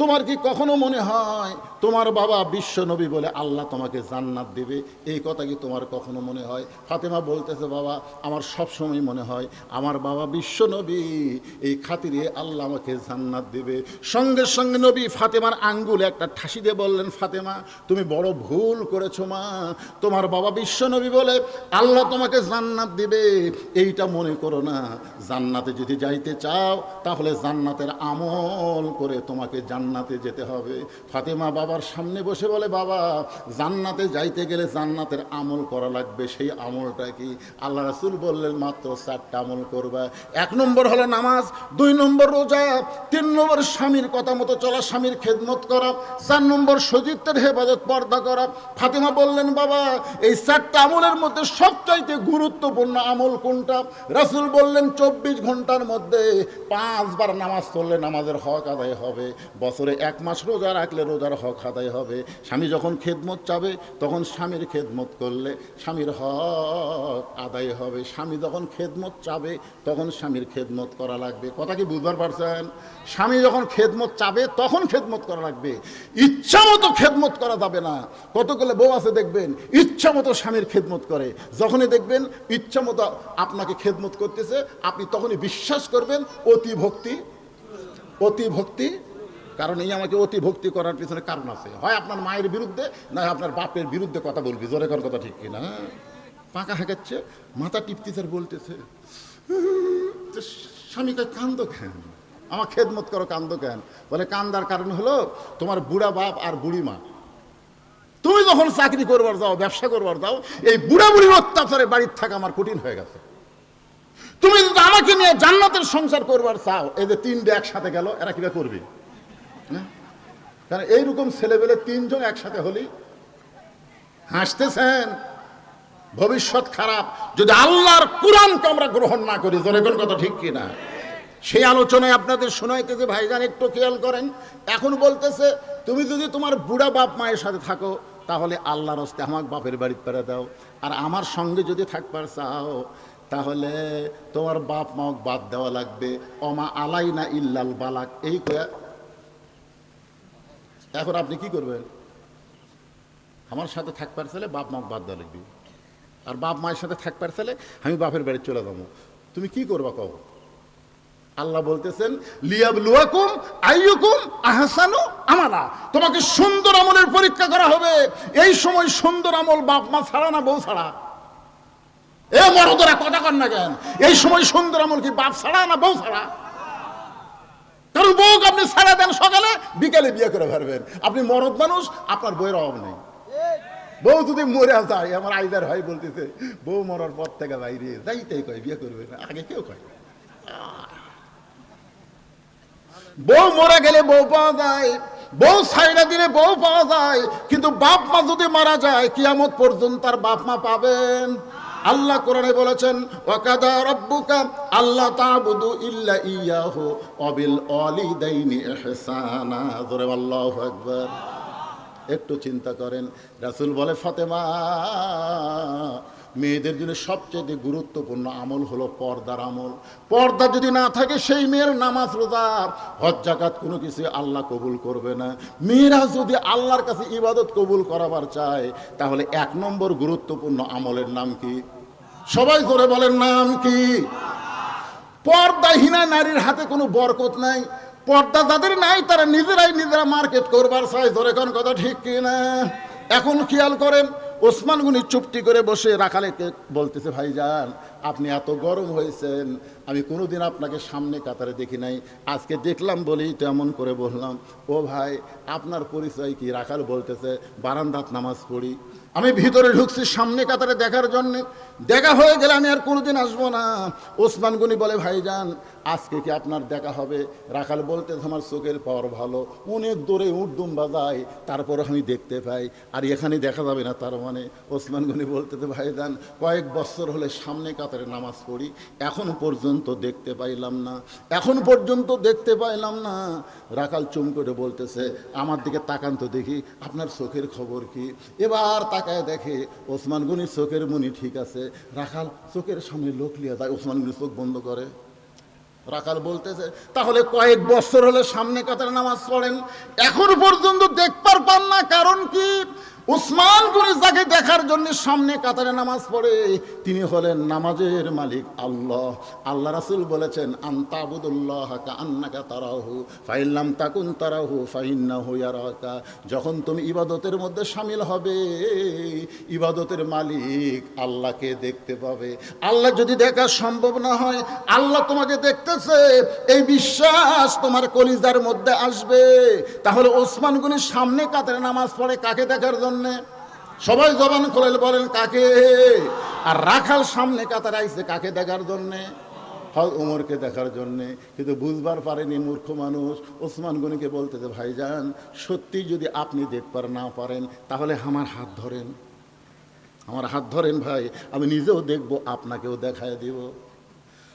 তোমার কি কখনো মনে হয় তোমার বাবা বিশ্ব নবী বলে আল্লাহ তোমাকে জান্নাত দেবে? এই কথা কি তোমার কখনো মনে হয়? ফাতেমা বলতেছে, বাবা, আমার সব সময় মনে হয় আমার বাবা বিশ্ব নবী। এই খাতিরে আল্লাহ আমাকে জান্নাত দেবে। সঙ্গে সঙ্গে নবী ফাতেমার আঙ্গুলে একটা ঠাসি দিয়ে বললেন, ফাতেমা, তুমি বড় ভুল করেছ মা। তোমার বাবা বিশ্ব নবী বলে আল্লাহ তোমাকে জান্নাত দেবে। এইটা মনে করো না, জান্নাতে যদি যাইতে চাও তাহলে জান্নাতের আমল করে তোমাকে জান্নাতে যেতে হবে। ফাতেমা বাবার সামনে বসে বলে, বাবা, জান্নাতে যাইতে গেলে জান্নাতের আমল করা লাগবে। সেই আমলটা কি? আল্লাহ রাসুল বললেন, মাত্র চারটা আমল করবা। এক নম্বর হলো নামাজ, দুই নম্বর রোজা, তিন নম্বর স্বামীর কথা মতো চলা, স্বামীর খেদমত করা, চার নম্বর সজিত্বের হেফাজত পর্দা করা। ফাতেমা বললেন, বাবা, এই চারটা আমলের মধ্যে সবচাইতে গুরুত্বপূর্ণ আমল কোনটা? রাসুল বললেন, চব্বিশ ঘণ্টার মধ্যে পাঁচবার নামাজ পড়লে নামাজের হক আদায় হবে। বছরে এক মাস রোজা রাখলে রোজার হক আদায় হবে। স্বামী যখন খেদমত চাবে, তখন স্বামীর খেদমত করলে স্বামীর হক আদায় হবে। স্বামী যখন খেদমত চাবে, তখন স্বামীর খেদমত করা লাগবে। কথা কি বুঝবার পারছেন? স্বামী যখন খেদমত চাবে, তখন খেদমত করা লাগবে। ইচ্ছা মতো খেদমত করা যাবে না। কতগুলো বউ আছে দেখবেন, ইচ্ছা মতো স্বামীর খেদমত করে। যখনই দেখবেন ইচ্ছা মতো আপনাকে খেদমত করতেছে, আপনি তখনই বিশ্বাস করবেন, অতি ভক্তি অতি ভক্তি কারণ এই আমাকে অতি ভক্তি করার পিছনে কারণ আছে। হয় আপনার মায়ের বিরুদ্ধে, না আপনার বাপের বিরুদ্ধে কথা বলবি। জোরে কর কথা ঠিক কিনা? পাকা হাঁকাচ্ছে, মাথা টিপতেছে আর বলতেছে স্বামীকে কান্দ কেন? আমার খেদমত করো, কান্দ কেন? বলে, কান্দার কারণ হলো তোমার বুড়া বাপ আর বুড়ি মা তুমি যখন চাকরি করবার যাও, ব্যবসা করবার যাও, এই বুড়া বুড়ির অত্যাচারে বাড়ির থাকা আমার কঠিন হয়ে গেছে। তুমি যদি আমাকে নিয়ে জান্নাতের সংসার করবার চাও, এই যে তিনটে একসাথে গেল, এরা কিবা করবে? না? কারণ এইরকম ছেলেবেলে তিনজন একসাথে হলি হাসতেছেন, ভবিষ্যৎ খারাপ। যদি আল্লাহর কোরআনকে আমরা গ্রহণ না করি এখন কথা ঠিক কিনা? সেই আলোচনায় আপনাদের শোনাইতেছে, ভাইজান একটু খেয়াল করেন। এখন বলতেছে, তুমি যদি তোমার বুড়া বাপ মায়ের সাথে থাকো, তাহলে আল্লাহর হস্তে আমার বাপের বাড়িতে পেরে দাও। আর আমার সঙ্গে যদি থাকবার চাও, তাহলে তোমার বাপ মাও বাদ দেওয়া লাগবে। অমা আলাই না ইল্লাল বালাক। এই এখন আপনি কি করবেন? আমার সাথে থাকবার ছেলে, বাপ মা বাদ দেওয়া লাগবে। আর বাপ মায়ের সাথে থাকবার ছেলে, আমি বাপের বাড়ি চলে যাব। তুমি কি করবা কব আল্লাহ বলতেছেন লিয়াব লুয়াকুম আইয়ুকুম আহসানু আমালা। তোমাকে সুন্দর আমলের পরীক্ষা করা হবে। এই সময় সুন্দর আমল বাপ মা ছাড়া না বউ ছাড়া? এ মরদরা কথা কর না কেন? এই সময় সুন্দর আমল কি বাপ ছাড়া না বউ ছাড়া? কারণ বউকে আপনি ছাড়া দেন সকালে, বিকালে বিয়ে করে ফেলবেন। আপনি মরদ মানুষ, আপনার বইয়ের অভাব নেই। বউ যদি মরে যায়, আমার আইদার ভাই বলতেছে, বউ মরার পর থেকে বাইরে, যাইতেই কয়, বিয়ে করবে না। আগে কেউ কয় বউ মরে গেলে বউ পাওয়া যায়, বউ সাইডা দিলে বউ পাওয়া যায়, কিন্তু বাপ মা যদি মারা যায়, কিয়ামত পর্যন্ত তার বাপ মা পাবেন। আল্লাহ কোরআনে বলেছেন, ওয়াকাদা রব্বুকা আল্লাহ তাবুদু ইল্লা ইয়াহু অবিল অলিদাইনি ইহসানা। জোরে আল্লাহু আকবার। একটু চিন্তা করেন, রাসূল বলে, ফাতেমা মেয়েদের জন্য সবচেয়ে গুরুত্বপূর্ণ আমল হলো পর্দার আমল। পর্দা যদি না থাকে, সেই মেয়ের নামাজ রোজা, হজ জাকাত কোনো কিছু আল্লাহ কবুল করবে না। মেয়েরা যদি আল্লাহর কাছে ইবাদত কবুল করাবার চায়, তাহলে এক নম্বর গুরুত্বপূর্ণ আমলের নাম কি? সবাই করে বলেন, নাম কি? পর্দাহীনা নারীর হাতে কোনো বরকত নাই। পর্দা যাদের নাই, তারা নিজেরাই নিজেরা মার্কেট করবার চায়। ধরে কোন কথা ঠিক কিনা? এখন খেয়াল করেন ওসমান গুনি চুপটি করে বসে রাখালেকে বলতেছে, ভাইজান, আপনি এত গরম হয়েছেন, আমি কোনোদিন আপনাকে সামনে কাতারে দেখি নাই। আজকে দেখলাম বলেই তেমন করে বললাম। ও ভাই, আপনার পরিচয় কি? রাখাল বলতেছে, বারান্দাত নামাজ পড়ি। আমি ভিতরে ঢুকছি সামনে কাতারে দেখার জন্য। দেখা হয়ে গেলে আমি আর কোনোদিন আসব না। ওসমান গনি বলে, ভাইজান আজকে কি আপনার দেখা হবে? রাখাল বলতে আমার চোখের পাওয়ার ভালো। অনেক দূরে উর্দুম বাজায়, তারপর আমি দেখতে পাই। আর এখানে দেখা যাবে না, তার মানে ওসমান গনি বলতে তো ভাইজান, কয়েক বছর হলে সামনে কাতারে নামাজ পড়ি। এখন পর্যন্ত দেখতে পাইলাম না। এখন পর্যন্ত দেখতে পাইলাম না। রাখাল চুম করে বলতেছে, আমার দিকে তাকান তো দেখি, আপনার চোখের খবর কি? এবার তাকায় দেখে ওসমান গনির চোখের মনি ঠিক আছে। রাখাল চোখের সামনে লোক লিয়া যায়, ওসমান গনি চোখ বন্ধ করে। রাখাল বলতেছে, তাহলে কয়েক বছর হলে সামনে কাতারে নামাজ পড়েন। এখন পর্যন্ত দেখবার পান না, কারণ কি? উসমান গনি যাকে দেখার জন্য সামনে কাতারে নামাজ পড়ে। তিনি হলেন নামাজের মালিক আল্লাহ। আল্লাহ রাসূল বলেছেন আন্তাবুদুল্লাহ আন্নাকা তারাহু, ফাইল্লাম তাকুন তারাহু, ফাইন্নাহু ইয়ারাকা। যখন তুমি ইবাদতের মধ্যে সামিল হবে, ইবাদতের মালিক আল্লাহকে দেখতে পাবে। আল্লাহ যদি দেখা সম্ভব না হয়, আল্লাহ তোমাকে দেখতেছে। এই বিশ্বাস তোমার কলিজার মধ্যে আসবে। তাহলে ওসমান গনির সামনে কাতারে নামাজ পড়ে কাকে দেখার জন্যে? সবাই জবান খোলেল বলেন, কাকে? আর রাখাল সামনে কাতারে আইছে, কাকে দেখার জন্যে? হয় উমরকে দেখার জন্যে। কিন্তু বুঝবার পারেনি মূর্খ মানুষ। ওসমান গনিকে বলতেছে, ভাইজান, সত্যি যদি আপনি দেখবার না পারেন, তাহলে আমার হাত ধরেন। আমার হাত ধরেন ভাই, আমি নিজেও দেখব, আপনাকেও দেখায় দিব।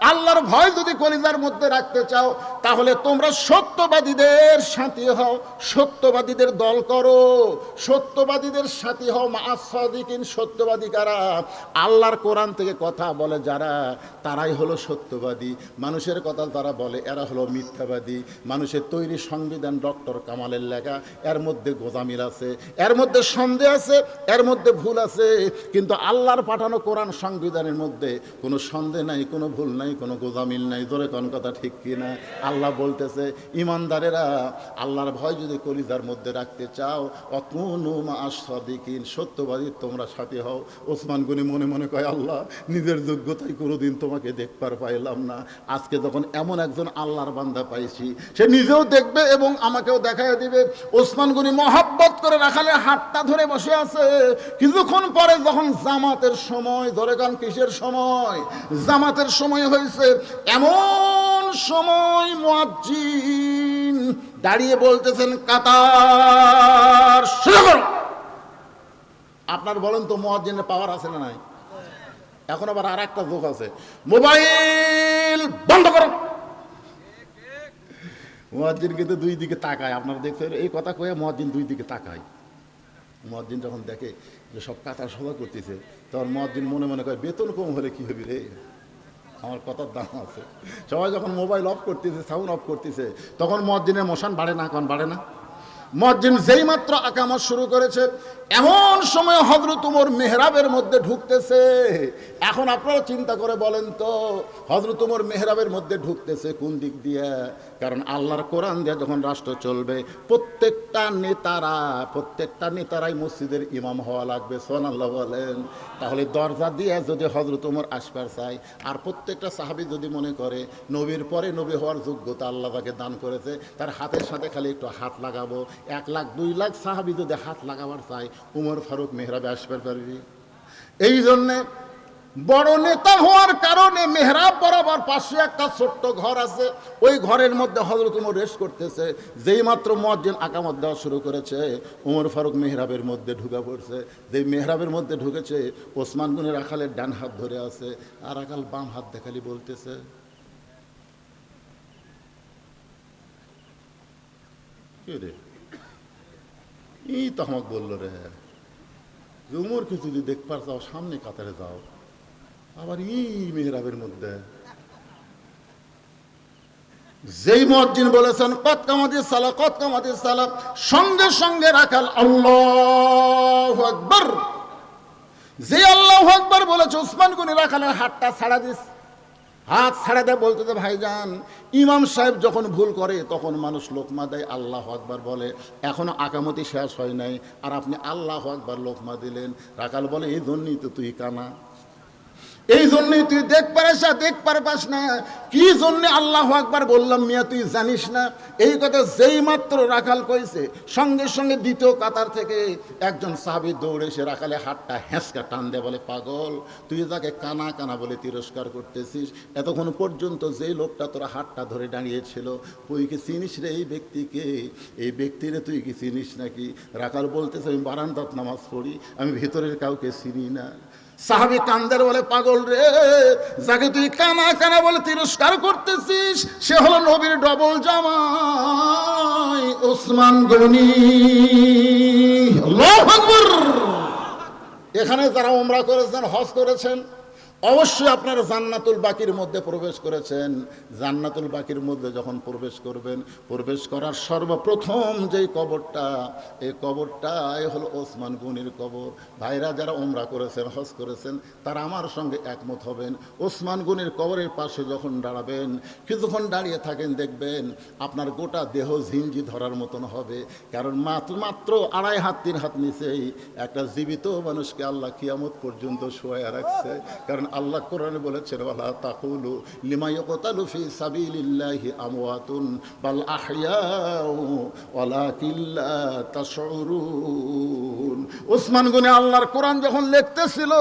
আল্লাহর ভয় যদি কলিজার মধ্যে রাখতে চাও, তাহলে তোমরা সত্যবাদীদের সাথী হও, সত্যবাদীদের দল করো, সত্যবাদীদের সাথী হও মাসাদিকিন সত্যবাদী কারা আল্লাহর কোরআন থেকে কথা বলে যারা, তারাই হলো সত্যবাদী। মানুষের কথা তারা বলে, এরা হলো মিথ্যাবাদী। মানুষের তৈরি সংবিধান ডক্টর কামালের লেখা, এর মধ্যে গোজামিল আছে, এর মধ্যে সন্দেহ আছে, এর মধ্যে ভুল আছে। কিন্তু আল্লাহর পাঠানো কোরআন সংবিধানের মধ্যে কোনো সন্দেহ নাই, কোনো ভুল নাই। কোনো গোজামিল নাই, জোরে কোন কথা ঠিক কি না? আল্লাহ বলতেছে, ইমানদারেরা, আল্লাহর ভয় যদি কলিজার মধ্যে রাখতে চাও অতনু মাসদিকিন সত্যবাদী তোমরা সাথে হও। ওসমান গনি মনে মনে কয়, আল্লাহ, নিজের যোগ্যতায় কোনোদিন তোমাকে দেখবার পাইলাম না। আজকে যখন এমন একজন আল্লাহর বান্দা পাইছি, সে নিজেও দেখবে এবং আমাকেও দেখায় দিবে। ওসমান গনি মহাব্বত করে রাখালে হাতটা ধরে বসে আছে। কিছুক্ষণ পরে যখন জামাতের সময় ধরে গান কিসের সময়? জামাতের সময় হয়েছে। এমন সময় মুয়াজ্জিন দাঁড়িয়ে বলতেছেন, কাতার আপনার বলেন তো মুয়াজ্জিনের পাওয়ার আছে না নাই? এখন আবার আর একটা যোগ আছে। মোবাইল বন্ধ করো। মুয়াজ্জিন কিন্তু দুই দিকে তাকায়। আপনারা দেখছেন, এই কথা কয়ে মুয়াজ্জিন দুই দিকে তাকায়। মুয়াজ্জিন যখন দেখে যে সব কাতার সভা করতেছে, তখন মুয়াজ্জিন মনে মনে করে বেতন কম হলে কি হবে রে? আমার কথার দাম আছে। সবাই যখন মোবাইল অফ করতেছে সাউন্ড অফ করতেছে, তখন মসজিদের মশান বাড়ে না, এখন বাড়ে না। মসজিদ যেই মাত্র আকামত শুরু করেছে, এমন সময় হজরত উমর মেহরাবের মধ্যে ঢুকতেছে। এখন আপনারা চিন্তা করে বলেন তো হজরত উমর মেহরাবের মধ্যে ঢুকতেছে কোন দিক দিয়ে? কারণ আল্লাহর কোরআন দিয়ে যখন রাষ্ট্র চলবে, প্রত্যেকটা নেতারা, প্রত্যেকটা নেতারাই মসজিদের ইমাম হওয়া লাগবে সোন আল্লাহ বলেন। তাহলে দরজা দিয়ে যদি হজরত উমর আসবার চাই আর প্রত্যেকটা সাহাবি যদি মনে করে, নবীর পরে নবী হওয়ার যোগ্যতা আল্লাহ তাকে দান করেছে, তার হাতের সাথে খালি একটু হাত লাগাবো, এক লাখ, দুই লাখ সাহাবি যদি হাত লাগাবার চাই উমর ফারুক মেহরাবে আসবার পারবি। এই জন্যে বড় নেতা হওয়ার কারণে মেহরাব বরাবর পাশে একটা ছোট্ট ঘর আছে। ওই ঘরের মধ্যে হজরত উমর রেস করতেছে। যেই মাত্র মজ্জিন আকামত দেওয়া শুরু করেছে, উমর ফারুক মেহরাবের মধ্যে ঢুকে পড়ছে। যেই মেহরাবের মধ্যে ঢুকেছে, ওসমান গুনের আকালের ডান হাত ধরে আছে। আর আকাল বাম হাত দেখালি বলতেছে এই তো আমাকে বলল রে। যে উমরকে যদি দেখবার চাও সামনে কাতারে যাও। আবার ই মেহরাবের মধ্যে। যেই মজ্জিন বলেছেন, কত কামাদি সালা কত কামাদি সালা সঙ্গে সঙ্গে রাখাল আল্লাহ আকবর। যে আল্লাহ আকবর বলেছে, উসমান গুনি রাখালের হাতটা ছাড়া দিস। হাত ছাড়া দেয় বলতে তো ভাইজান, ইমাম সাহেব যখন ভুল করে, তখন মানুষ লোকমা দেয়, আল্লাহ আকবার বলে। এখনও আকামতি শেষ হয় নাই, আর আপনি আল্লাহ আকবার লোকমা দিলেন। রাখাল বলে, এই জন্যই তো তুই কানা। এই জন্যই তুই দেখ পারিস না দেখ পার পাস না। কি জন্য আল্লাহ আকবার বললাম, মিয়া, তুই জানিস না? এই কথা যেই মাত্র রাখাল কইছে, সঙ্গে সঙ্গে দ্বিতীয় কাতার থেকে একজন সাহাবি দৌড়ে এসে রাখালে হাতটা হেঁচকা টান দেয় বলে, পাগল, তুই তাকে কানা কানা বলে তিরস্কার করতেছিস, এতক্ষণ পর্যন্ত যেই লোকটা তোরা হাতটা ধরে দাঁড়িয়েছিল, তুই কি চিনিস রে এই ব্যক্তিকে? এই ব্যক্তিরে তুই কি চিনিস নাকি? রাখাল বলতেছে, আমি বারান্দাত নামাজ পড়ি, আমি ভেতরের কাউকে চিনি না। সাহাবি কান্দার বলে, পাগল রে, যাকে তুই কানা কানা বলে তিরস্কার করতেছিস, সে হলো নবীর ডবল জামাই, ওসমান গনি। এখানে যারা ওমরা করেছেন, হজ করেছেন অবশ্যই আপনারা জান্নাতুল বাকির মধ্যে প্রবেশ করেছেন। জান্নাতুল বাকির মধ্যে যখন প্রবেশ করবেন, প্রবেশ করার সর্বপ্রথম যেই কবরটা, এই কবরটাই হলো ওসমান গনির কবর। ভাইরা যারা ওমরা করেছেন, হজ করেছেন, তারা আমার সঙ্গে একমত হবেন। ওসমান গনির কবরের পাশে যখন দাঁড়াবেন, কিছুক্ষণ দাঁড়িয়ে থাকেন, দেখবেন আপনার গোটা দেহ ঝিঞ্জি ধরার মতন হবে। কারণ মাত্র মাত্র আড়াই হাত, তিন হাত নিচেই একটা জীবিত মানুষকে আল্লাহ কিয়ামত পর্যন্ত শোয়া রাখছে। কারণ আল্লাহ কোরআনে বলেছেন, ওয়ালা তাকুলু লিমা ইয়াকতালু ফি সাবিলিল্লাহি আমওয়াতুন বাল আহইয়াউ ওয়ালাকিন লা তাশউরুন। ওসমান গনি আল্লাহর কোরআন যখন লিখতেছিল,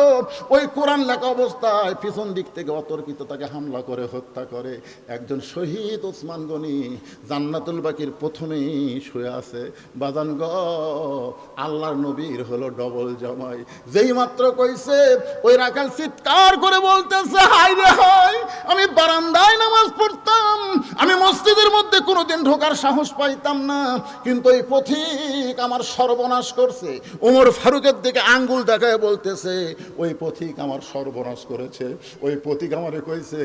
ওই কোরআন লেখা অবস্থায় পিছন দিক থেকে অতর্কিত তাকে হামলা করে, হত্যা করে। একজন শহীদ ওসমান গনি জান্নাতুল বাকির প্রথমেই শুয়ে আছে। বাজান গ, আল্লাহর নবীর হলো ডবল জামাই। যেই মাত্র কইছে, ওই রাখাল চিৎকার করে বলতেছে হাই রে হাই আমি বারান্দায় নামাজ পড়তাম, আমি মসজিদের মধ্যে কোনোদিন ঢোকার সাহস পাইতাম না, কিন্তু এই পথিক আমার সর্বনাশ করছে। ওমর ফারুকের দিকে আঙ্গুল দেখায় বলতেছে, ওই পথিক আমার সর্বনাশ করেছে, ওই পথিক আমারে কইছে,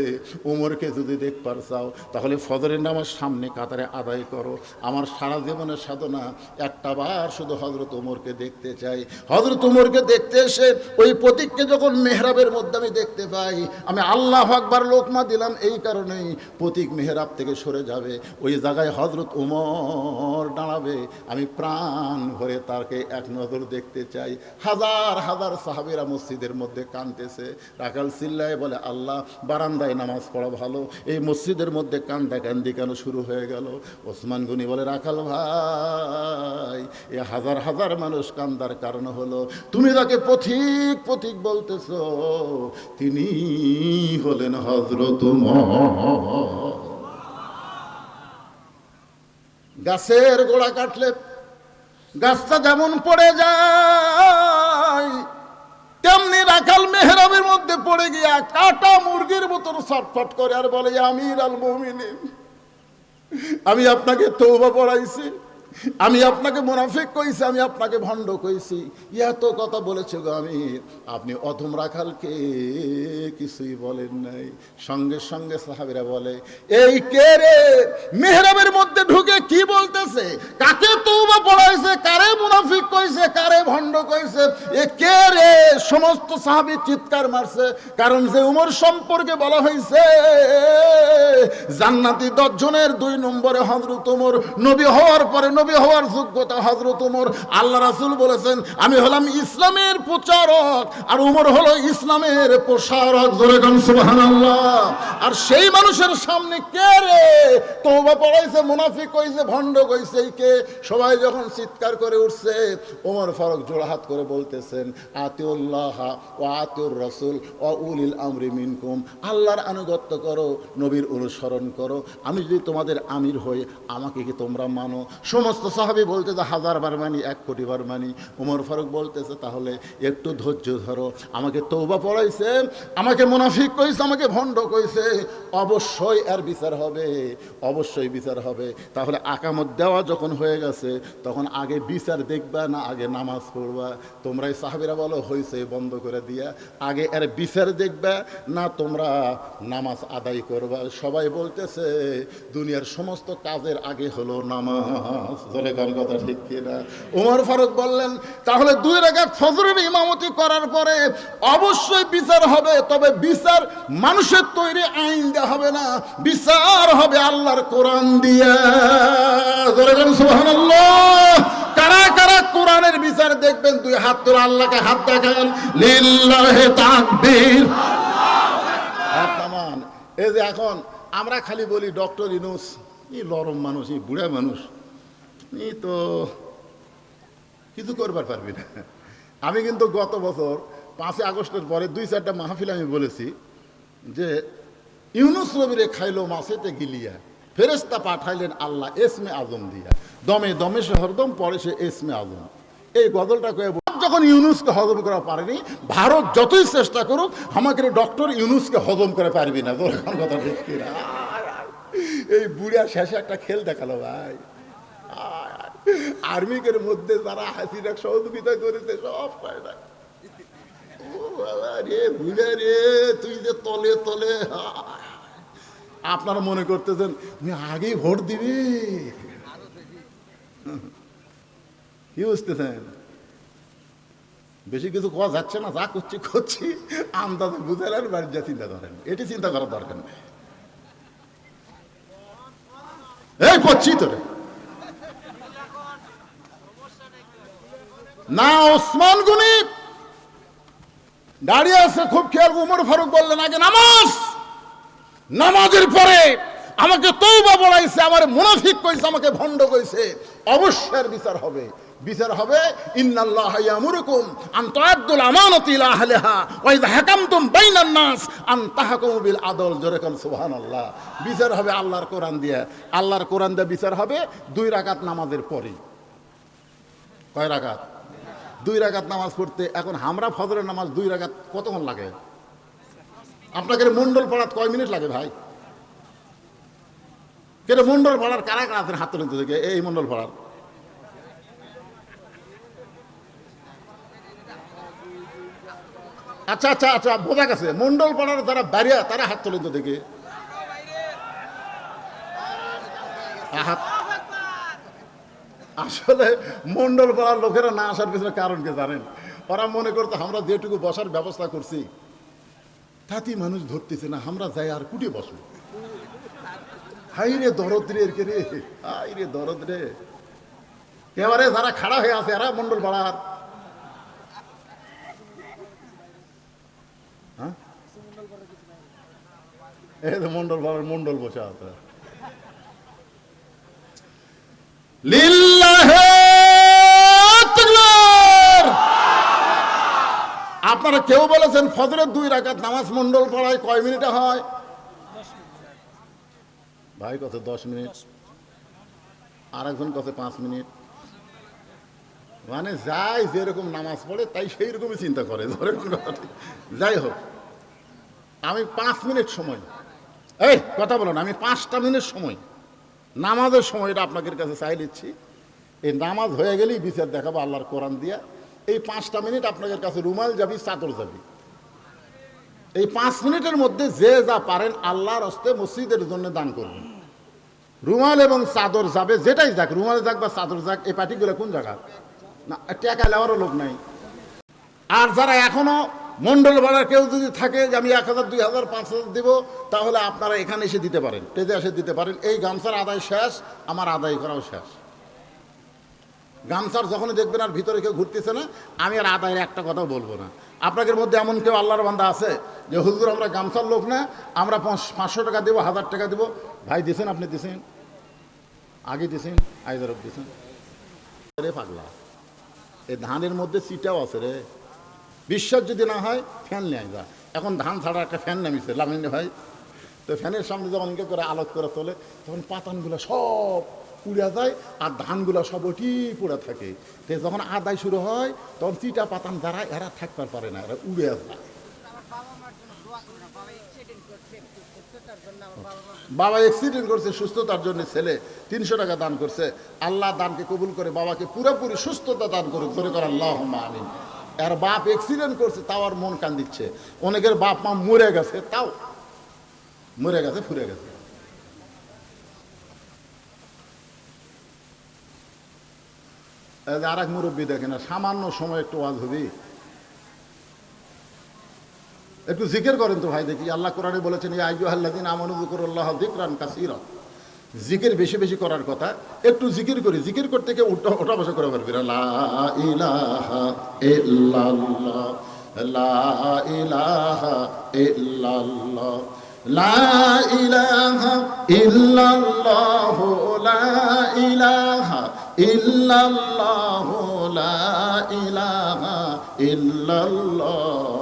উমরকে যদি দেখবার চাও, তাহলে ফজরের নামাজ সামনে কাতারে আদায় করো। আমার সারা জীবনের সাধনা একটা বার শুধু হজরত উমরকে দেখতে চাই। হজরত উমরকে দেখতে এসে ওই পথিককে যখন মেহরাবের মধ্যে আমি দেখতে পাই। আমি আল্লাহ আকবার লোকমা দিলাম এই কারণেই প্রতীক মেহরাব থেকে সরে যাবে। ওই জায়গায় হজরত উমর দাঁড়াবে। আমি প্রাণ ভরে তাকে এক নজর দেখতে চাই। হাজার হাজার সাহাবিরা মসজিদের মধ্যে কানতেছে রাখাল সিল্লায় বলে, আল্লাহ, বারান্দায় নামাজ পড়া ভালো। এই মসজিদের মধ্যে কান্দা কান্দি কেন শুরু হয়ে গেল? ওসমান গনি বলে, রাখাল ভাই, এ হাজার হাজার মানুষ কান্দার কারণ হলো। তুমি তাকে পথিক পথিক বলতেছ তিনি হলেন হজরত গাছের গোড়া কাটলে গাছটা যেমন পড়ে যায়, তেমনি রাখাল মেহরাবের মধ্যে পড়ে গিয়া কাটা মুরগির মতন ছটফট করে আর বলে, আমির আল মুমিনিন আমি আপনাকে তৌবা পড়াইছি। আমি আপনাকে মুনাফিক কইছি, আমি আপনাকে ভণ্ড কইছি। এত কথা বলেছে গো আমি। আপনি অধম রাখালকে কিছুই বলেন নাই। সঙ্গে সঙ্গে সাহাবিরা বলে, এই কে রে? মেহরাবের মধ্যে ঢুকে কি বলতেছে? কাকে তৌবা পড়াইছে? কারে মুনাফিক কইছে? কারে ভণ্ড কইছে? এ কে রে? সমস্ত সাহাবী চিৎকার মারছে। কারণ যে উমর সম্পর্কে বলা হয়েছে জান্নাতি দশ জনের দুই নম্বরে হজরত উমর নবী হওয়ার পরে নবী হওয়ার যোগ্যতা হজরত উমর। আল্লাহ রাসূল বলেছেন, আমি হলাম ইসলামের প্রচারক, আর উমর হলো ইসলামের প্রসারক। জোরে গান আর সেই মানুষের সামনে কে রে? তওবা পড়াইছে, মুনাফিক কইছে ভণ্ড কইছে কে? সবাই যখন চিৎকার করে উঠছে ওমর ফারুক জোড়হাত করে বলতেছেন, আতিউল্লাহ ও আতিউর রসুল ও উলিল আমরি মিনকুম। আল্লাহর আনুগত্য করো, নবীর অনুসরণ করো। আমি যদি তোমাদের আমির হই, আমাকে কি তোমরা মানো? সমস্ত সাহাবি বলতেছে, হাজার বার মানি, এক কোটি বার মানি। ওমর ফারুক বলতেছে, তাহলে একটু ধৈর্য ধরো। আমাকে তৌবা পড়াইছে, আমাকে মুনাফিক কইছে, আমাকে ভণ্ড কইছে। অবশ্যই এর বিচার হবে, অবশ্যই বিচার হবে। তাহলে আকামত দেওয়া যখন হয়ে গেছে, তখন আগে বিচার দেখবা না আগে নামাজ পড়বা? তোমরাই সাহাবিরা বলো হয়েছে বন্ধ করে দিয়া। আগে এর বিচার দেখবা না তোমরা নামাজ আদায় করবা? সবাই বলতেছে, দুনিয়ার সমস্ত কাজের আগে হলো নামাজ। ধরে কার কথা ঠিক কিনা? উমর ফারুক বললেন, তাহলে দুই রেখা ফজরের ইমামতি করার পরে অবশ্যই বিচার হবে, তবে বিচার মানুষের তৈরি আইন দেওয়া হবে না। বিচার হবে আল্লাহর কোরআন ধরে সুবহানাল্লাহ। কারা কারা কোরআনের বিচার দেখবেন, দুই হাত আল্লাহকে হাত দেখান। লিল্লাহে তাকবীর। এই যে এখন আমরা খালি বলি ডক্টর ইনুস এই লরম মানুষ এই বুড়া মানুষ। এই তো কিছু করবার পারবি না আমি কিন্তু গত বছর পাঁচই আগস্টের পরে দুই চারটা মাহফিল আমি বলেছি যে ইউনুস রবিরে খাইলো মাসেতে গিলিয়া ফেরেস্তা পাঠাইলেন আল্লাহ এসমে আজম দিয়া দমে দমে সে হরদম, পরে সে এসমে আজম এই গজলটা কয়ে যখন ইউনুসকে হজম করা পারেনি, ভারত যতই চেষ্টা করুক, আমাকে ডক্টর ইউনুসকে হজম করে পারবি না তোর কথা। এই বুড়িয়া শেষে একটা খেল দেখাল ভাই। আর্মিকের মধ্যে যারা হাসিনা সহযোগিতা করেছে, সব রে তুই যে তলে তলে। আপনারা মনে করতেছেন তুমি আগেই ভোট দিবি? কি বুঝতেছেন? বেশি কিছু কোয়া যাচ্ছে না, যা করছি করছি। আন্দাজে বুঝালেন বাড়ির যা চিন্তা করেন। এটি চিন্তা করার দরকার নেই। এই করছি তোরে। না ওসমান গুনি। দাঁড়িয়ে আছে, খুব খেয়াল, উমর ফারুক বললেন, আগে নামাজ। নামাজের পরে আমাকে তৌবা বলাইছে, আমার মুনাফিক কইছে, আমাকে ভণ্ড কইছে। অবশ্যই এর বিচার হবে। বিচার হবে, ইন্নাল্লাহ ইয়ামুরুকুম আন তুআদ্দুল আমানাতি ইলা আহলিহা, ওয়া ইযা হাকামতুম বাইনান নাস, আন তাহকুমু বিল আদল। জোরে কোন, সুবহানাল্লাহ। বিচার হবে আল্লাহর কোরআন দিয়ে। আল্লাহর কোরআন দিয়ে বিচার হবে দুই রাকাত নামাজের পরে কয় রাকাত? দুই রাগাত নামাজ পড়তে, এখন হামরা ফজরের নামাজ দুই রাগাত কতক্ষণ লাগে? আপনাকে মন্ডল পড়াত কয় মিনিট লাগে ভাই? কেটে মন্ডল পড়ার কারা কারা আছেন হাত তুলেন দেখে? এই মন্ডল পড়ার। আচ্ছা আচ্ছা আচ্ছা বোঝা গেছে। মন্ডল পড়ার যারা বাড়িয়া, তারা হাত তোলেন তো দেখে। আসলে মন্ডল পাড়ার লোকেরা না আসার পিছনে কারণ কে জানেন? ওরা মনে করতো, আমরা যেটুকু বসার ব্যবস্থা করছি, তাতেই মানুষ ধরতেছে না, আমরা যাই আর কুটি বসবো। হাই রে দরদ রে এরকে রে হাই রে দরদ রে এবারে যারা খাড়া হয়ে আছে, এরা মন্ডল পাড়ার। হ্যাঁ? এই মন্ডল পাড়ার মন্ডল বসে আছে। লিল্লাহে তাকবীর! আপনারা কেউ বলেছেন ফজরের দুই রাখাত নামাজ মন্ডল পড়ায় কয় মিনিটে হয়? ভাই কত, দশ মিনিট? আর একজন কত, পাঁচ মিনিট? মানে যাই যেরকম নামাজ পড়ে, তাই সেই রকমই চিন্তা করে ধরে কোন কথা যাই হোক, আমি পাঁচ মিনিট সময়। এই, কথা বলুন আমি পাঁচটা মিনিট সময়। নামাজের সময়টা আপনাদের কাছে চাই নিচ্ছি। এই নামাজ হয়ে গেলেই বিচার দেখাবো আল্লাহর কোরআন দিয়া। এই পাঁচটা মিনিট আপনাদের কাছে রুমাল যাবি, চাদর যাবি। এই পাঁচ মিনিটের মধ্যে যে যা পারেন আল্লাহর হস্তে মসজিদের জন্য দান করবেন রুমাল এবং চাদর যাবে, যেটাই যাক, রুমাল যাক বা চাদর যাক, এই পার্টিগুলো কোন জায়গা? না, টাকা নেওয়ারও লোক নাই। আর যারা এখনও মন্ডল ভাড়া কেউ যদি থাকে যে আমি এক হাজার, দুই হাজার, পাঁচ হাজার দেবো, তাহলে আপনারা এখানে এসে দিতে পারেন, টেজে এসে দিতে পারেন। এই গামছার আদায় শেষ, আমার আদায় করাও শেষ। গামছার যখনই দেখবেন আর ভিতরে কেউ ঘুরতেছে না, আমি আর আদায়ের একটা কথাও বলব না। আপনাদের মধ্যে এমন কেউ আল্লাহর বান্দা আছে? যে, হুজুর, আমরা গামছার লোক না, আমরা পাঁচ- পাঁচশো টাকা দেবো, হাজার টাকা দেবো। ভাই, দিছেন আপনি, দিছেন? আগে দিছেন? আইদারব দিছেন? রে পাগলা এই ধানের মধ্যে সিটাও আছে রে। বিশ্বাস যদি না হয়, ফ্যান নিয়ে যা এখন ধান ছাড়া একটা ফ্যান নামিছে লাগাইনি ভাই। তো ফ্যানের সামনে যখন ইনকে করে আলোক করে তোলে, তখন পাতানগুলো সব পুড়ে যায় আর ধানগুলো সব ওটি পড়ে থাকে। তো যখন আদায় শুরু হয়, তখন চিটা পাতান যারা, এরা থাকতে পারে না, এরা উড়ে যায়। বাবা অ্যাক্সিডেন্ট করছে, সুস্থতার জন্য ছেলে, তিনশো টাকা দান করছে। আল্লাহ দানকে কবুল করে বাবাকে পুরোপুরি সুস্থতা দান করুক ধরে করে আল্লাহ আমিন। আর বাপ অ্যাক্সিডেন্ট করছে, তাও আর মন কান দিচ্ছে। অনেকের বাপ মা মরে গেছে, তাও মরে গেছে, ফুরে গেছে এই যে আর এক মুরব্বী দেখে না সামান্য সময় একটু ওয়াজ হবি। একটু জিকির করেন তো ভাই দেখি, আল্লাহ কোরআনে বলেছেন, ইয়া আইয়ুহাল্লাযিনা আমানু যিকুরুল্লাহ যিকরান কাসীরা। জিকির বেশি বেশি করার কথা, একটু জিকির করি, জিকির করতে গিয়ে উঠা, ওঠা বসা করে পারবি না লা ইলাহা ইল্লাল্লাহু লা ইলাহা ইল্লাল্লাহ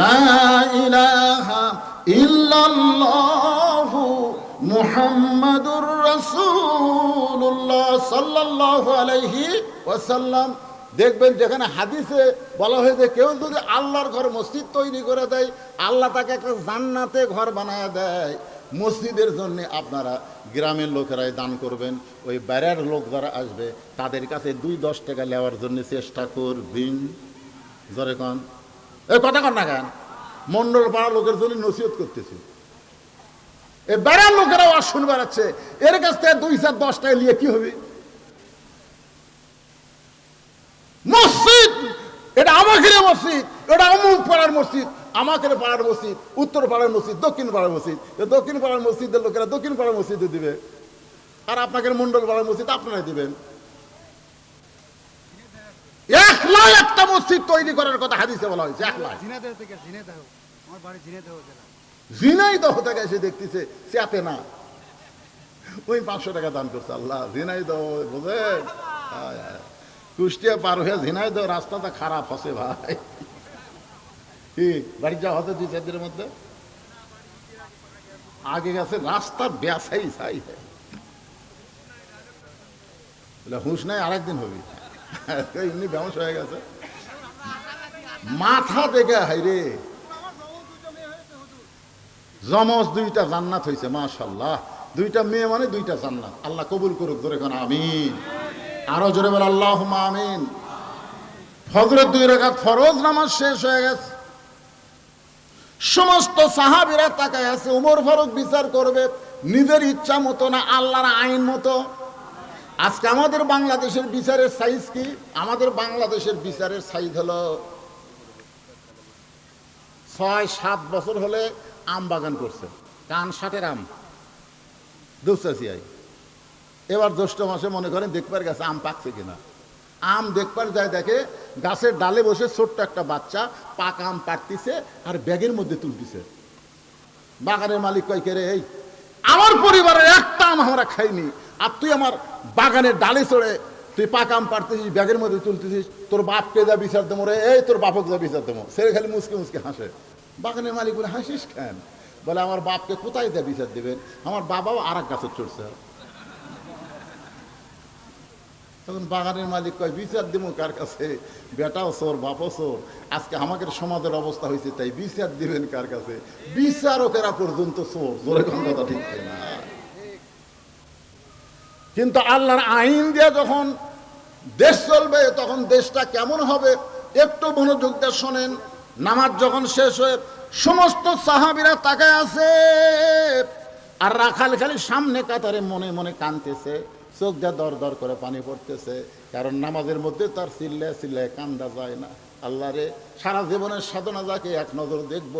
লা ইলাহা ইল্লাল্লাহু মুহাম্মাদুর রাসূলুল্লাহ সাল্লাল্লাহু আলাইহি ওয়াসাল্লাম। দেখবেন যেখানে হাদিসে বলা হয়েছে, কেউ যদি আল্লাহর ঘর মসজিদ তৈরি করে দেয়, আল্লাহ তাকে একটা জান্নাতে ঘর বানায় দেয়। মসজিদের জন্য আপনারা গ্রামের লোকেরাই দান করবেন। ওই বাইরের লোক যারা আসবে, তাদের কাছে দুই দশ টাকা নেওয়ার জন্য চেষ্টা করবেন। জরে কন। এই কথা কন না কেন? মন্ডল পাড়া লোকের জন্য নসিহত করতেছি। এ বেড়ার লোকেরাও আর শুনে বেড়াচ্ছে এর কাছ থেকে দুই চার দশ টাকা নিয়ে কি হবে? মসজিদ এটা আমাকে মসজিদ এটা অমুক পাড়ার মসজিদ আমাকে পাড়ার মসজিদ উত্তর পাড়ার মসজিদ দক্ষিণ পাড়ার মসজিদ। দক্ষিণ পাড়ার মসজিদের লোকেরা দক্ষিণ পাড়ার মসজিদে দিবে। আর আপনাকে মন্ডল পাড়ার মসজিদ আপনারাই দিবেন। এক লাখ একটা মসজিদ তৈরি করার কথা হাদিসে বলা হয়েছে এক লাখ ঝিনাইদহ থেকে এসে দেখতেছে না। ওই পাঁচশো টাকা দান করছে আল্লাহ ঝিনাইদহ বোঝেন। কুষ্টিয়া পার হয়ে ঝিনাই ঝিনাইদহ রাস্তাটা খারাপ হচ্ছে ভাই। বাড়ি যাওয়া হতে দুই চার দিনের মধ্যে? আগে গেছে রাস্তা ব্যাসাই সাই। হুঁশ নাই, আরেকদিন হবি। এমনি ব্যবসা হয়ে গেছে। মাথা দেখে হাইরে জমজ দুইটা জান্নাত হয়েছে মাশাল্লাহ। দুইটা মেয়ে মানে দুইটা জান্নাত। আল্লাহ কবুল করুক ধরে কোন, আমিন। আরও জোরে বলে আল্লাহ আমিন। ফজরের দুই রেখাত ফরজ নামাজ শেষ হয়ে গেছে। সমস্ত সাহাবিরা তাকায় আছে, উমর ফারুক বিচার করবে, নিজের ইচ্ছা মতো না, আল্লাহর আইন মতো। আজকে আমাদের বাংলাদেশের বিচারের সাইজ কি? আমাদের বাংলাদেশের বিচারের সাইজ হলো ছয় সাত বছর হলে আম বাগান করছে। কান ষাটের আম দুসাসিয়াই এবার জ্যৈষ্ঠ মাসে মনে করেন দেখবার গেছে আম পাকছে কিনা। আম দেখবার যায় দেখে গাছের ডালে বসে ছোট্ট একটা বাচ্চা পাক আম পাকতিছে আর ব্যাগের মধ্যে তুলতিছে। বাগানের মালিক কয়, কে রে, এই, আমার পরিবারের একটা আম আমরা খাইনি। আর তুই আমার বাগানের ডালে চড়ে তুই পাক আম পারতেছিস ব্যাগের মধ্যে তুলতেছিস, তোর বাপকে যা বিচার দেবো রে, এই তোর বাপকে যা বিচার দেবো। সে খালি মুসকে মুসকে হাসে। বাগানের মালিক বলে, হাসিস কেন? বলে, আমার বাপকে কোথায় যা বিচার দেবেন? আমার বাবাও আর এক গাছের চড়ছে। তখন বাগানের মালিক কয়, বিচার দেবো কার কাছে? বেটাও চোর, বাপও চোর। আজকে আমাদের সমাজের অবস্থা হয়েছে তাই বিচার দিবেন কার কাছে? বিচারকেরা পর্যন্ত চোর, জোরে কথা ঠিক না কিন্তু আল্লাহর আইন দিয়ে যখন দেশ চলবে, তখন দেশটা কেমন হবে? একটু মনোযোগ দিয়ে শোনেন, নামাজ যখন শেষ হয়ে সমস্ত সাহাবিরা তাকায় আছে, আর রাখাল খালি সামনে কাতারে মনে মনে কানতেছে চোখ দিয়ে দর দর করে পানি পড়তেছে, কারণ নামাজের মধ্যে তার চিল্লে চিল্লে কান্দা যায় না। আল্লাহ রে সারা জীবনের সাধনা যাকে এক নজর দেখব,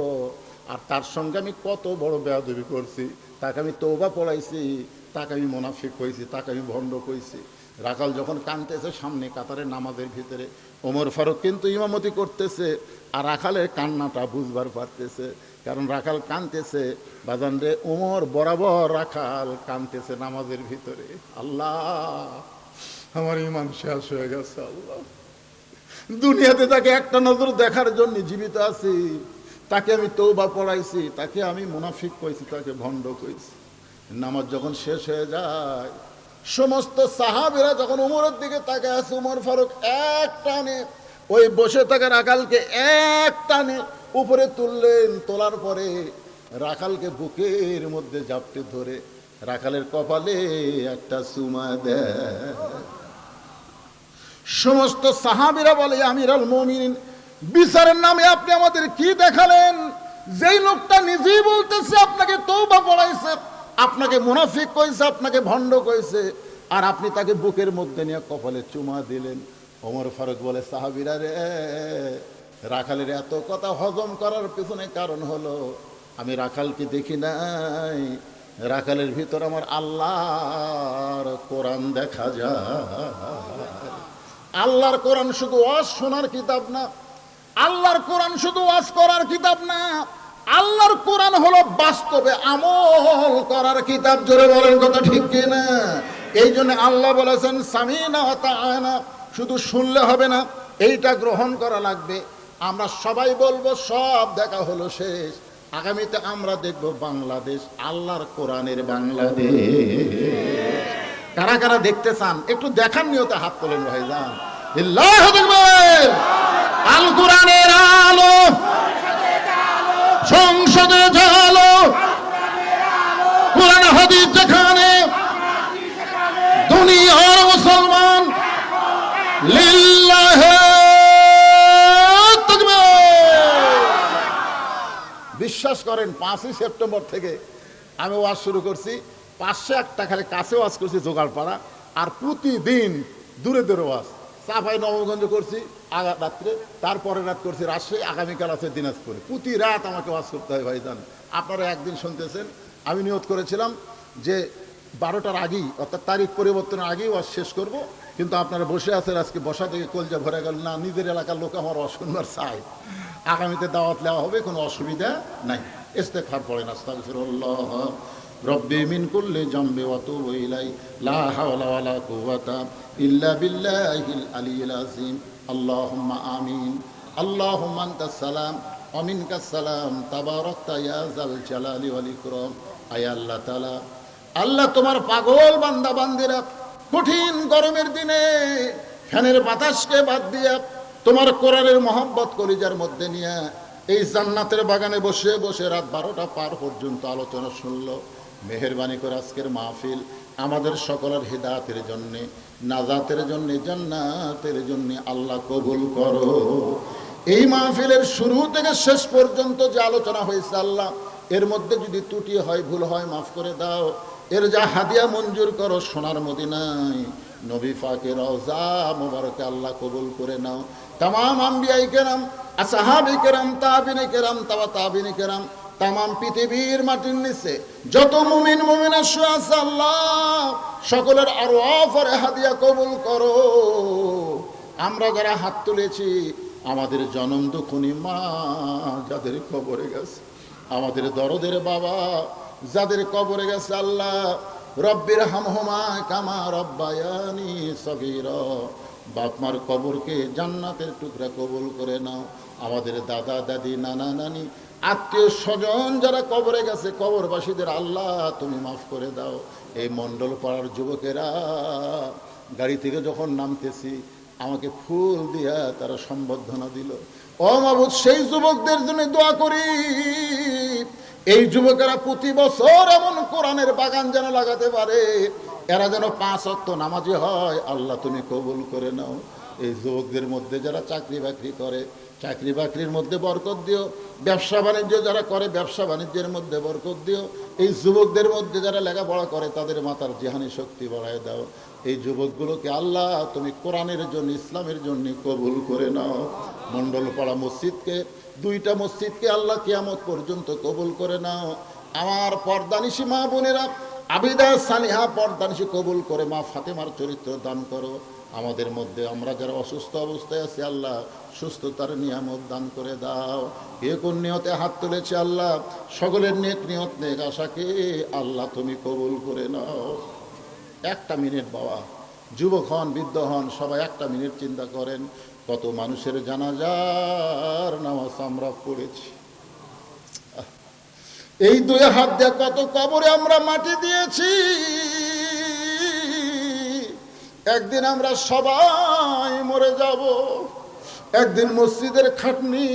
আর তার সঙ্গে আমি কত বড় বেয়াদবি করছি, তাকে আমি তৌবা পড়াইছি, তাকে আমি মোনাফিক হয়েছি তাকে আমি ভণ্ড কইছি। রাখাল যখন কানতেছে সামনে কাতারে নামাজের ভিতরে, ওমর ফারুক কিন্তু ইমামতি করতেছে, আর রাখালের কান্নাটা বুঝবার পারতেছে। কারণ রাখাল কানতেছে বাজান রে ওমর বরাবর রাখাল কানতেছে নামাজের ভিতরে। আল্লাহ, আমার ইমান শেষ হয়ে গেছে, আল্লাহ। দুনিয়াতে তাকে একটা নজর দেখার জন্য জীবিত আছি। তাকে আমি তৌবা পড়াইছি, তাকে আমি মুনাফিক কইছি, তাকে ভণ্ড কইছি। নামাজ যখন শেষ হয়ে যায়, সমস্ত সাহাবেরা যখন উমরের দিকে তাকে আছে, উমর ফারুক এক টানে, ওই বসে থাকা রাখালকে এক টানে উপরে তুললেন, তোলার পরে রাখালকে বুকের মধ্যে জাপটে ধরে রাখালের কপালে একটা সুমা সমস্ত সাহাবিরা বলে, আমিরাল মমিন বিচারের নামে আপনি আমাদের কি দেখালেন? যেই লোকটা নিজেই বলতেছে, আপনাকে তৌবা পড়াইছে আপনাকে মুনাফিক কইছে আপনাকে ভণ্ড কইছে আর আপনি তাকে বুকের মধ্যে নিয়ে কপালে চুমা দিলেন। ওমর ফারুক বলে, সাহাবিরা রে রাখালের এত কথা হজম করার পেছনে কারণ হলো, আমি রাখালকে দেখি নাই। রাখালের ভিতর আমার আল্লাহর কোরআন দেখা যায়। আল্লাহর কোরআন শুধু ওয়াজ শোনার কিতাব না, আল্লাহর কোরআন শুধু ওয়াজ করার কিতাব না, আল্লাহর কোরআন হলো বাস্তবে আমল করার কিতাব। জোরে বলেন কথা ঠিক কিনা? এই জন্য আল্লাহ বলেছেন, সামিনা শুধু শুনলে হবে না, এইটা গ্রহণ করা লাগবে। আমরা সবাই বলব, সব দেখা হলো শেষ। আগামীতে আমরা দেখব বাংলাদেশ, আল্লাহর কোরআনের বাংলাদেশ। কারা কারা দেখতে চান? একটু দেখার নিয়তে হাত তোলেন লিল্লাহু আকবার! আল কোরআনের আলো। সংসদে জালো কোরআন হাদিস যেখানে, দুনিয়ার মুসলমান লিল্লাহে বিশ্বাস করেন, পাঁচই সেপ্টেম্বর থেকে আমি ওয়াজ শুরু করছি। পাঁচশো একটা খালি কাছে ওয়াজ করছি জোগাড়পাড়া, আর প্রতিদিন দূরে দূরে ওয়াজ। চাপাই নবগঞ্জ করছি আগা রাত্রে তারপরে রাত করছি রাজশাহী, আগামীকাল আছে দিনাজপুরে। প্রতি রাত আমাকে ওয়াজ করতে হয় ভাই ভাইজান। আপনারা একদিন শুনতেছেন, আমি নিয়ত করেছিলাম যে বারোটার আগেই, অর্থাৎ তারিখ পরিবর্তনের আগেই ওয়াজ শেষ করব। কিন্তু আপনারা বসে আছেন, আজকে বসা থেকে কলজা ভরে গেল। না, নিজের এলাকার লোক আমার অসুন্দর চাই আগামীতে দাওয়াত নেওয়া হবে, কোনো অসুবিধা নাই। ইস্তেগফার পড়েন, আস্তাগফিরুল্লাহ। রব্বি মিন কুল্লি জামবি ওয়া তুবু ইলাই লা ইল্লা বিল্লাহিল আলিয়্যিল আযীম। আল্লাহুম্মা আমিন। আল্লাহুম্মা আনতাস সালাম। ওয়া মিনকাস সালাম। তাবারাকতা ইয়া যাল জালালি আয় আল্লাহ তাআলা। আল্লাহ তোমার পাগল বান্দা বান্দিরা কঠিন গরমের দিনে ফ্যানের বাতাসকে বাদ দিয়া তোমার কোরআনের মহব্বত কলিজার মধ্যে নিয়ে এই জান্নাতের বাগানে বসে বসে রাত বারোটা পার পর্যন্ত আলোচনা শুনল। মেহরবানি করে আজকের মাহফিল আমাদের সকলের হিদায়াতের জন্যে, নাজাতের জন্যে, জান্নাতের জন্যে আল্লাহ কবুল করো। এই মাহফিলের শুরু থেকে শেষ পর্যন্ত যে আলোচনা হয়েছে আল্লাহ, এর মধ্যে যদি ত্রুটি হয়, ভুল হয়, মাফ করে দাও। এর যা হাদিয়া মঞ্জুর করো সোনার মদিনায়। নবী ফাকে রওজা মোবারকে আল্লাহ কবুল করে নাও। তামাম আম্বিয়াই কেরাম, আসাহাবি কেরাম, তাবিনে কেরাম তাওয়া তাবিনে কেরাম, তামাম পৃথিবীর মাটির নিচে যত মুমিন মুমিন আছে আল্লাহ। সকলের আরও অফরে হাদিয়া কবুল করো। আমরা যারা হাত তুলেছি, আমাদের জনম দুখুনি মা, যাদের কবরে গেছে, আমাদের দরদের বাবা যাদের কবরে গেছে আল্লাহ, রব্বির হামহমা কামা রব্বায়ানি সগীর। বাপমার কবরকে জান্নাতের টুকরা কবুল করে নাও। আমাদের দাদা, দাদি, নানা, নানি, আত্মীয়, স্বজন যারা কবরে গেছে, কবরবাসীদের আল্লাহ তুমি মাফ করে দাও। এই মণ্ডল পাড়ার যুবকেরা, গাড়ি থেকে যখন নামতেছি, আমাকে ফুল দিয়া তারা সম্বর্ধনা দিল। ও মাবুদ, সেই যুবকদের জন্য দোয়া করি। এই যুবকেরা প্রতি বছর এমন কোরআনের বাগান যেন লাগাতে পারে। এরা যেন পাঁচ অক্ত নামাজি হয়, আল্লাহ তুমি কবুল করে নাও। এই যুবকদের মধ্যে যারা চাকরি বাকরি করে, চাকরি বাকরির মধ্যে বরকত দিও। ব্যবসা বাণিজ্য যারা করে, ব্যবসা বাণিজ্যের মধ্যে বরকত দিও। এই যুবকদের মধ্যে যারা লেখাপড়া করে, তাদের মাথার জেহানি শক্তি বাড়ায় দাও। এই যুবকগুলোকে আল্লাহ তুমি কোরআনের জন্য, ইসলামের জন্য কবুল করে নাও। মণ্ডলপাড়া মসজিদকে, দুইটা মসজিদকে আল্লাহ কিয়ামত পর্যন্ত কবুল করে নাও। আমার পর্দানিসী মা বোনেরা, আবিদা সালিহা পর্দানিসী কবুল করে মা ফাতেমার চরিত্র দান করো। আমাদের মধ্যে আমরা যারা অসুস্থ অবস্থায় আছি, আল্লাহ সুস্থতার নিয়ামত দান করে দাও। কে কোন নিয়তে হাত তুলেছে আল্লাহ? সকলের নেক নিয়ত, নেক আশাকে আল্লাহ তুমি কবুল করে নাও। একটা মিনিট বাবা। যুবক হন, বৃদ্ধ হন, সবাই একটা মিনিট চিন্তা করেন, কত মানুষের জানাজার নামাজ আমরা পড়েছি। এই দুই হাত দিয়ে কত কবরে আমরা মাটি দিয়েছি। একদিন আমরা সবাই মরে যাব। একদিন মসজিদের খাটনি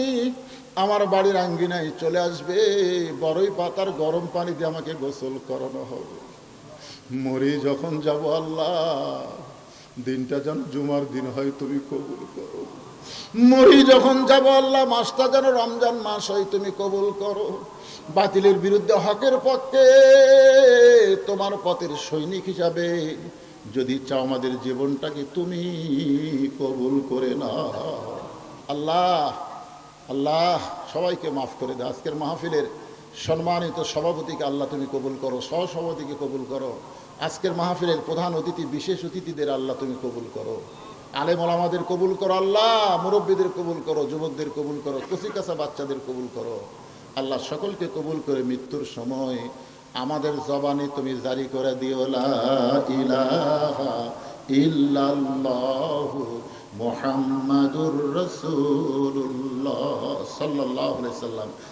আমার বাড়ির আঙ্গিনায় চলে আসবে। বড়ই পাতার গরম পানি দিয়ে আমাকে গোসল করানো হবে। মরে যখন যাব আল্লাহ, দিনটা যেন জুমার দিন হয়, তুমি কবুল করো। মরি যখন যাব আল্লাহ, মাসটা যেন রমজান মাস হয়, তুমি কবুল করো। বাতিলের বিরুদ্ধে হকের পক্ষে, তোমার পথের সৈনিক হিসাবে যদি চাও আমাদের জীবনটাকে তুমি কবুল করে না আল্লাহ আল্লাহ, সবাইকে মাফ করে দে আজকের মাহফিলের সম্মানিত সভাপতিকে আল্লাহ তুমি কবুল করো, সহসভাপতিকে কবুল করো। আজকের মাহফিলের প্রধান অতিথি, বিশেষ অতিথিদের আল্লাহ তুমি কবুল করো। আলেম আমাদের কবুল করো, আল্লাহ মুরব্বীদের কবুল করো, যুবকদের কবুল করো কচিকাচা বাচ্চাদের কবুল করো। আল্লাহ সকলকে কবুল করে মৃত্যুর সময় আমাদের জবানে তুমি জারি করে দিও ইল্লাল্লাহু মুহাম্মাদুর রাসূলুল্লাহ সাল্লাল্লাহু সাল্লাম।